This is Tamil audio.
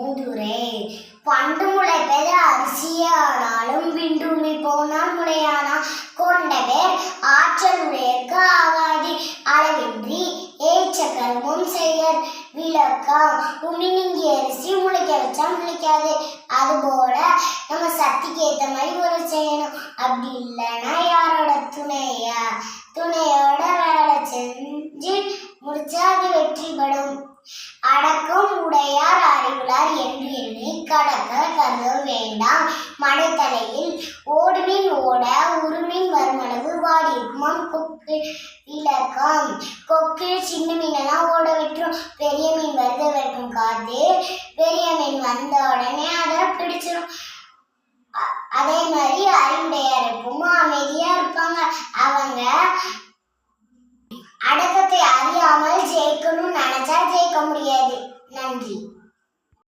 மூதுரை பண்டு முளைப்பது அரிசியானாலும் விண்டுமி போனால் முளையானா. கொண்ட பேர் ஆற்றலுடையக்கு ஆகாது. அளவின்றி ஏச்ச கர்மம் செய்யர். விளக்கம் உமி நீங்கி அரிசி முளைக்க வச்சா முளைக்காது அதுபோல நம்ம சக்திக்கு ஏத்த மாதிரி ஒரு செய்யணும். அப்படி இல்லைன்னா யாரோட துணையா? துணையோட வேலை செஞ்சு முடிச்சா அது வெற்றிப்படும் அடக்கம் உடையார் அறிவுளார் கடக்க வேண்டாம். மடைத்தலையில் ஓடுமின் ஓட உருமின் வருமளவு வாடியிருக்குமாம் கொக்கு விளக்கம் கொக்கு சின்ன மீனெல்லாம் ஓட விட்டுரும். பெரிய மீன் வருது வரைக்கும் காத்து பெரிய மீன் வந்த உடனே அதை பிடிச்சிரும். அதே மாதிரி அறிவுடையார் எப்பவும் அமைதியா இருப்பாங்க. அவங்க அடக்கத்தை அறியாமல் ஜெயிக்கணும்னு நினைச்சா ஜெயிக்க முடியாது. நன்றி.